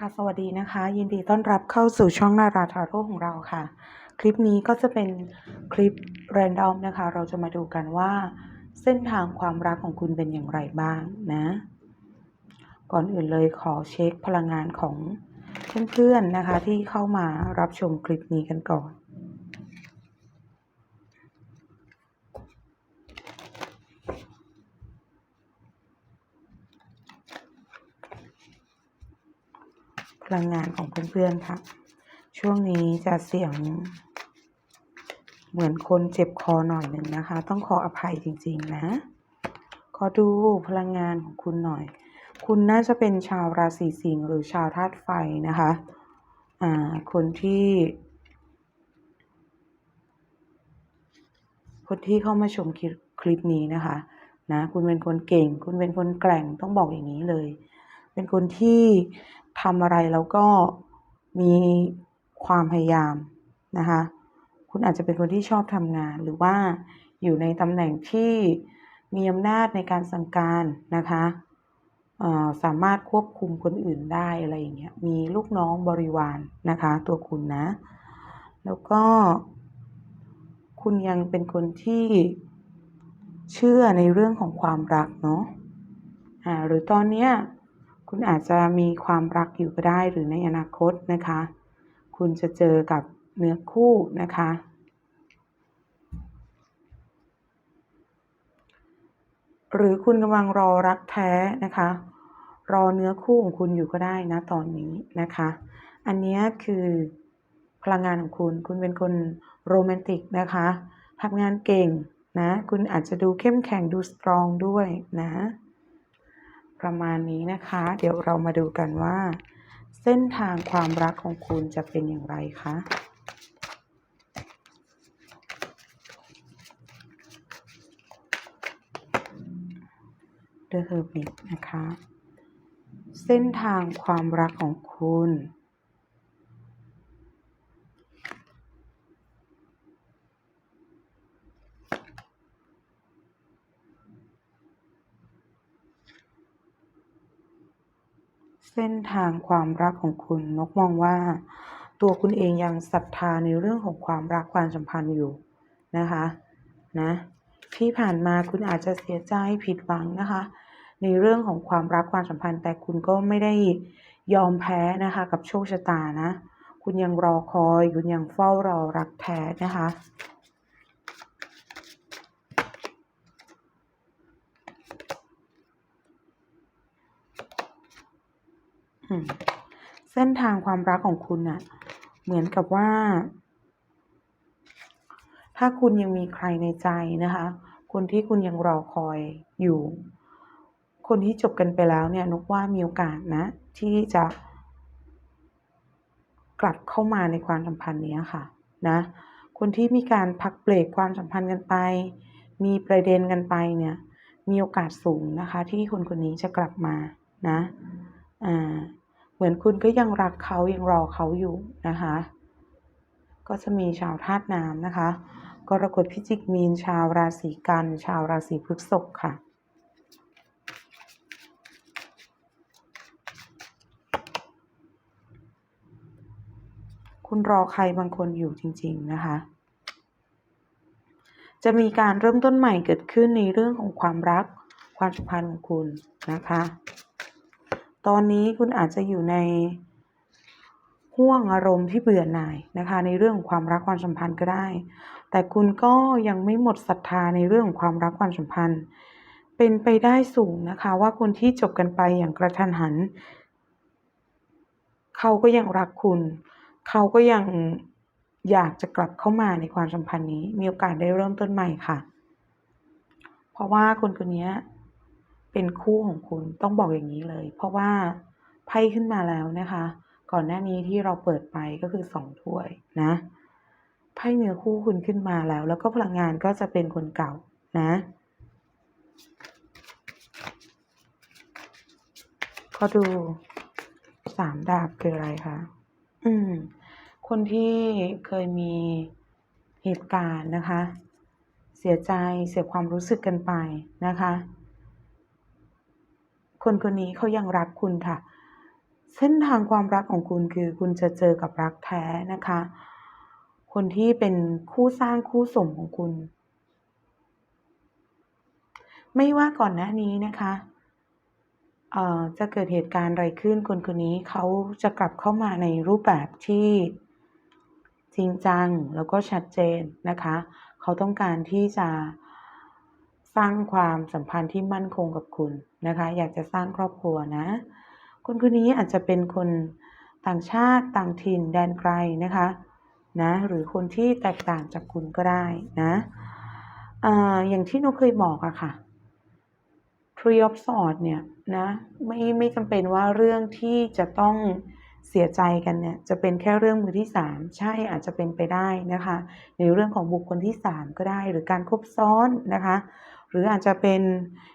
ค่ะสวัสดีนะคะ ยินดีต้อนรับเข้าสู่ช่องนาราทาโร่ของเราค่ะ คลิปนี้ก็จะเป็นคลิปแรนดอมนะคะ เราจะมาดูกันว่า เส้นทางความรักของคุณเป็นอย่างไรบ้างนะ ก่อนอื่นเลยขอเช็คพลังงานของเพื่อนๆนะคะ ที่เข้ามารับชมคลิปนี้กันก่อน พลังงานของเพื่อนๆค่ะ ช่วงนี้จะเสียง เหมือนคนเจ็บคอหน่อยหนึ่งนะคะ ต้องขออภัยจริง ๆ นะ ขอดูพลังงานของคุณหน่อย คุณน่าจะเป็นชาวราศีสิงห์หรือชาวธาตุไฟนะคะ อ่า คนที่คนที่เข้ามาชมคลิปคลิปนี้นะคะนะคุณเป็นคนเก่ง คุณเป็นคนแกร่งต้องบอกอย่างนี้เลย เป็นคนที่ ทำอะไรแล้วก็มีความพยายามนะคะ คุณอาจจะเป็นคนที่ชอบทำงาน หรือว่าอยู่ในตำแหน่งที่มีอำนาจในการสั่งการนะคะสามารถควบคุมคนอื่นได้อะไรอย่างเงี้ย มีลูกน้องบริวารนะคะ ตัวคุณนะ แล้วก็ คุณยังเป็นคนที่เชื่อในเรื่องของความรักเนาะอ่าหรือตอนเนี้ย คุณอาจจะมีความรักอยู่ก็ได้หรือในอนาคตนะคะ คุณจะเจอกับเนื้อคู่นะคะ หรือคุณกำลังรอรักแท้นะคะ รอเนื้อคู่ของคุณอยู่ก็ได้นะตอนนี้นะคะ อันนี้คือพลังงานของคุณ คุณเป็นคนโรแมนติกนะคะทำงานเก่งนะ คุณอาจจะดูเข้มแข็งดูสตรองด้วยนะ ประมาณนี้นะคะ เดี๋ยวเรามาดูกันว่า เส้นทางความรักของคุณจะเป็นอย่างไรคะเดอะเฮอร์บิทนะคะ เส้นทางความรักของคุณ เส้นทางความรักของคุณนกมองว่า ตัวคุณเองยังศรัทธาในเรื่องของความรักความสัมพันธ์อยู่นะคะนะที่ผ่านมาคุณอาจจะเสียใจผิดหวังนะคะ ในเรื่องของความรักความสัมพันธ์ แต่คุณก็ไม่ได้ยอมแพ้นะคะ กับโชคชะตานะ คุณยังรอคอย คุณยังเฝ้ารอรักแท้นะคะ เส้นทางความรักของคุณน่ะเหมือนกับว่า ถ้าคุณยังมีใครในใจนะคะ คนที่คุณยังรอคอยอยู่ คนที่จบกันไปแล้วเนี่ยนกว่ามีโอกาสนะ ที่จะกลับเข้ามาในความสัมพันธ์เนี้ยค่ะ นะ คนที่มีการพักเบรกความสัมพันธ์กันไป มีประเด็นกันไปเนี่ย มีโอกาสสูงนะคะ ที่คนคนนี้จะกลับมานะ อ่า เหมือนคุณก็ยังรักเขายังรอเขาอยู่นะคะ ก็จะมีชาวธาตุน้ำนะคะ กรกฎพิจิกมีนชาวราศีกัน ชาวราศีพฤษภค่ะคุณรอใครบางคนอยู่จริง ๆ นะคะ จะมีการเริ่มต้นใหม่เกิดขึ้นในเรื่องของความรักความสัมพันธ์ของคุณนะคะ ตอนนี้คุณอาจจะอยู่ในห่วงอารมณ์ที่เบื่อหน่ายนะคะ ในเรื่องของความรักความสัมพันธ์ก็ได้ แต่คุณก็ยังไม่หมดศรัทธาในเรื่องของความรักความสัมพันธ์ เป็นไปได้สูงนะคะ ว่าคนที่จบกันไปอย่างกระทันหัน เขาก็ยังรักคุณ เขาก็ยังอยากจะกลับเข้ามาในความสัมพันธ์นี้ มีโอกาสได้เริ่มต้นใหม่ค่ะ เพราะว่าคนคนนี้ เป็นคู่ของคุณต้องบอกอย่างนี้เลย เพราะว่าไพ่ขึ้นมาแล้วนะคะ ก่อนหน้านี้ที่เราเปิดไปก็คือสองถ้วยนะไพ่เนื้อคู่คุณขึ้นมาแล้ว แล้วก็พลังงานก็จะเป็นคนเก่านะก็ดูสามดาบคืออะไรคะอืม คนที่เคยมีเหตุการณ์นะคะ เสียใจเสียความรู้สึกกันไปนะคะ คนคนนี้เขายังรักคุณค่ะ เส้นทางความรักของคุณคือคุณจะเจอกับรักแท้นะคะ คนที่เป็นคู่สร้างคู่สมของคุณ ไม่ว่าก่อนหน้านี้นะคะเอ่อจะเกิดเหตุการณ์อะไรขึ้นคนคนนี้เขาจะกลับเข้ามาในรูปแบบที่จริงจังแล้วก็ชัดเจนนะคะ เขาต้องการที่จะ สร้างความสัมพันธ์ที่มั่นคงกับคุณนะคะ อยากจะสร้างครอบครัวนะ คนคนนี้อาจจะเป็นคนต่างชาติต่างถิ่นแดนไกลนะคะนะหรือคนที่แตกต่างจากคุณก็ได้นะอาอย่างที่นกเคยบอกอะค่ะ Tree of Swords เนี่ยนะไม่ไม่จำเป็นว่าเรื่องที่จะต้องเสียใจกันเนี่ยจะเป็นแค่เรื่องมือที่สามใช่อาจจะเป็นไปได้นะคะ ในเรื่องของบุคคลที่สามก็ได้หรือการคบซ้อนนะคะ หรืออาจจะเป็น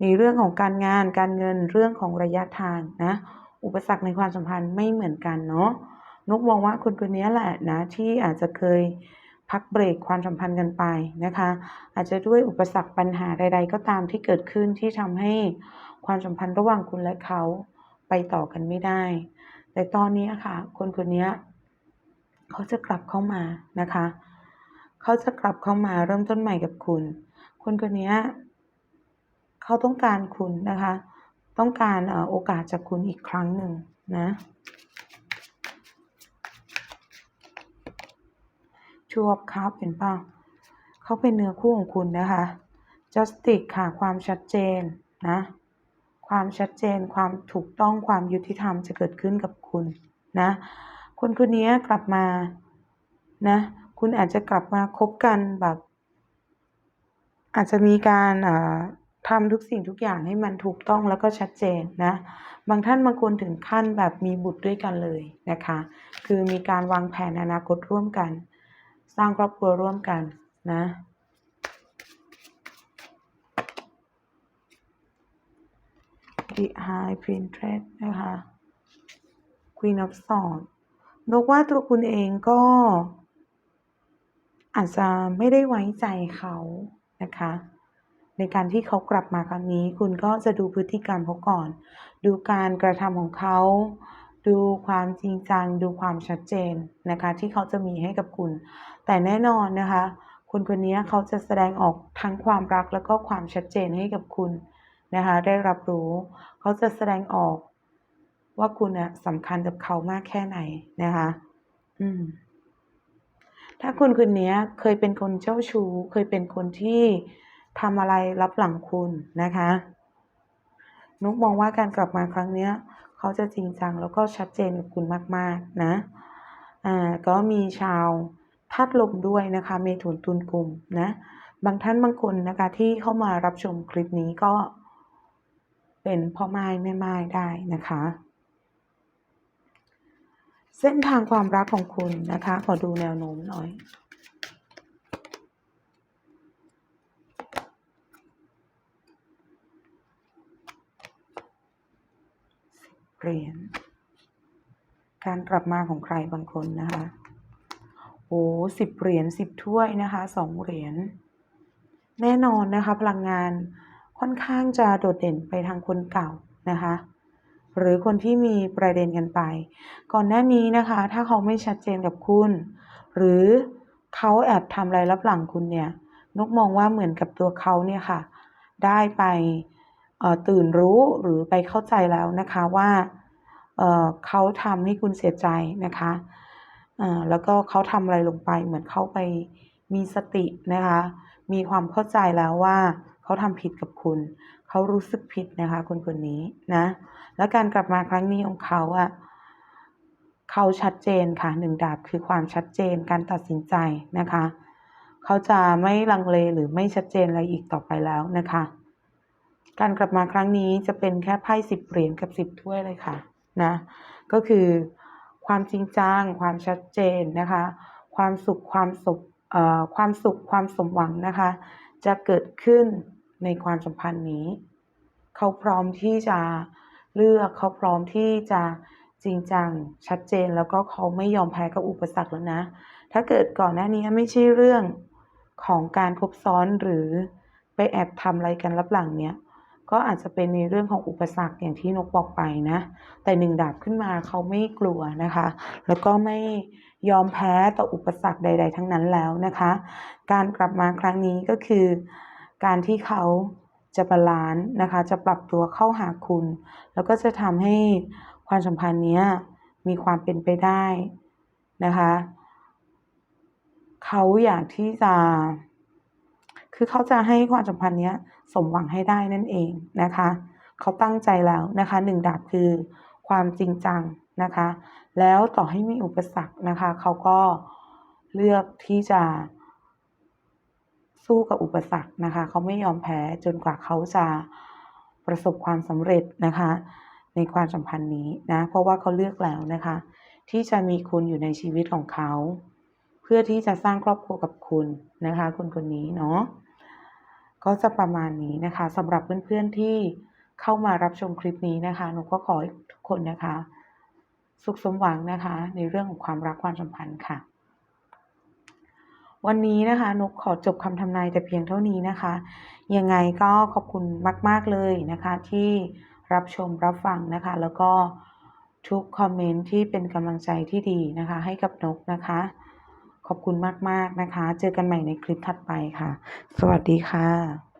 ในเรื่องของการงานการเงินเรื่องของระยะทางนะ อุปสรรคในความสัมพันธ์ไม่เหมือนกันเนาะนกมองว่าคนคนนี้แหละนะที่อาจจะเคยพักเบรกความสัมพันธ์กันไปนะคะ อาจจะด้วยอุปสรรคปัญหาใด ๆ ก็ตามที่เกิดขึ้นที่ทำให้ความสัมพันธ์ระหว่างคุณและเขาไปต่อกันไม่ได้ แต่ตอนนี้ค่ะ คนคนนี้เขาจะกลับเข้ามานะคะ เขาจะกลับเข้ามาเริ่มต้นใหม่กับคุณ คนคนนี้ เขาต้องการคุณนะคะ ต้องการโอกาสจากคุณอีกครั้งหนึ่งนะ ชูออฟคัพเห็นเปล่าเขาเป็นเนื้อคู่ของคุณนะคะ justice ค่ะ ความชัดเจนนะ ความชัดเจน ความถูกต้อง ความยุติธรรมจะเกิดขึ้นกับคุณนะ คนคนนี้กลับมานะ คุณอาจจะกลับมาคบกันแบบ อาจจะมีการอ่า ทำทุกสิ่งทุกอย่างให้มันถูกต้องแล้วก็ชัดเจนนะ บางท่านบางคนถึงขั้นแบบมีบุตรด้วยกันเลยนะคะ คือมีการวางแผนอนาคตร่วมกัน สร้างครอบครัวร่วมกันนะ The High Priestess นะคะ Queen of Swords นกว่าตัวคุณเองก็ อาจจะไม่ได้ไว้ใจเขานะคะ ในการที่เขากลับมาครั้งนี้ คุณก็จะดูพฤติกรรมเขาก่อน ดูการกระทำของเขา ดูความจริงจัง ดูความชัดเจนนะคะ ที่เขาจะมีให้กับคุณ แต่แน่นอนนะคะ คนคนนี้เขาจะแสดงออกทั้งความรักแล้วก็ความชัดเจนให้กับคุณนะคะ ได้รับรู้ เขาจะแสดงออกว่าคุณอะสำคัญกับเขามากแค่ไหนนะคะ อืม ถ้าคุณคนนี้เคยเป็นคนเจ้าชู้ เคยเป็นคนที่ ทำอะไรรับหลังคุณนะคะ นุกมองว่าการกลับมาครั้งนี้เขาจะจริงจังแล้วก็ชัดเจนกับคุณมาก ๆ นะอ่าก็มีชาวธาตุลมด้วยนะคะ เมถุนตุลกลุ่มนะ บางท่านบางคนนะคะที่เข้ามารับชมคลิปนี้ก็เป็นพ่อไม้แม่ไม้ได้นะคะ เส้นทางความรักของคุณนะคะ ขอดูแนวโน้มหน่อย เหรียญการกลับมาของใครบางคนนะคะโอ้สิบเหรียญสิบถ้วยนะคะสองเหรียญแน่นอนนะคะพลังงานค่อนข้างจะโดดเด่นไปทางคนเก่านะคะหรือคนที่มีประเด็นกันไป ก่อนหน้านี้นะคะ ถ้าเขาไม่ชัดเจนกับคุณ หรือเขาแอบทำอะไรรับหลังคุณเนี่ยนกมองว่าเหมือนกับตัวเขาเนี่ยค่ะ ได้ไป ตื่นรู้หรือไปเข้าใจแล้วนะคะว่าเเขาทำให้คุณเสียใจนะคะแล้วก็เขาทำอะไรลงไปเหมือนเขาไปมีสตินะคะ มีความเข้าใจแล้วว่าเขาทำผิดกับคุณ เขารู้สึกผิดนะคะคนคนนี้นะ และการกลับมาครั้งนี้ของเขาอะเขาชัดเจนค่ะหนึ่งดาบคือความชัดเจนการตัดสินใจนะคะ เขาจะไม่ลังเลหรือไม่ชัดเจนอะไรอีกต่อไปแล้วนะคะ การกลับมาครั้งนี้จะเป็นแค่ไพ่สิบเหรียญกับสิบถ้วยเลยค่ะนะก็คือความจริงจังความชัดเจนนะคะ ความสุขความสุขความสุขความสมหวังนะคะ จะเกิดขึ้นในความสัมพันธ์นี้ เขาพร้อมที่จะเลือกเขาพร้อมที่จะจริงจังชัดเจนแล้วก็เขาไม่ยอมแพ้กับอุปสรรคแล้วนะ ถ้าเกิดก่อนหน้านี้ไม่ใช่เรื่องของการคบซ้อนหรือไปแอบทำอะไรกันรับหลังเนี้ย ก็อาจจะเป็นในเรื่องของอุปสรรคอย่างที่นกบอกไปนะ แต่หนึ่งดาบขึ้นมาเขาไม่กลัวนะคะ แล้วก็ไม่ยอมแพ้ต่ออุปสรรคใด ๆ ทั้งนั้นแล้วนะคะ การกลับมาครั้งนี้ก็คือ การที่เขาจะบาลานซ์นะคะ จะปรับตัวเข้าหาคุณ แล้วก็จะทำให้ความสัมพันธ์นี้มีความเป็นไปได้นะคะ เขาอยากที่จะ คือเขาจะให้ความสัมพันธ์เนี้ยสมหวังให้ได้นั่นเองนะคะ เขาตั้งใจแล้วนะคะหนึ่งดาบคือความจริงจังนะคะ แล้วต่อให้มีอุปสรรคนะคะ เขาก็เลือกที่จะสู้กับอุปสรรคนะคะ เขาไม่ยอมแพ้จนกว่าเขาจะประสบความสำเร็จนะคะ ในความสัมพันธ์นี้นะ เพราะว่าเขาเลือกแล้วนะคะ ที่จะมีคุณอยู่ในชีวิตของเขา พื่อที่จะสร้างครอบครัวกับคุณนะคะคนคนนี้เนาะก็จะประมาณนี้นะคะสำหรับเพื่อนๆที่เข้ามารับชมคลิปนี้นะคะหนูก็ขอให้ทุกคนนะคะ สุขสมหวังนะคะ ในเรื่องของความรักความสัมพันธ์ค่ะ วันนี้นะคะนกขอจบคำทำนายแต่เพียงเท่านี้นะคะ ยังไงก็ขอบคุณมาก ๆเลยนะคะ ที่รับชมรับฟังนะคะ แล้วก็ทุกคอมเมนต์ที่เป็นกำลังใจที่ดีนะคะ ให้กับนกนะคะ ขอบคุณมาก ๆ นะคะ เจอกันใหม่ในคลิปถัดไปค่ะ สวัสดีค่ะ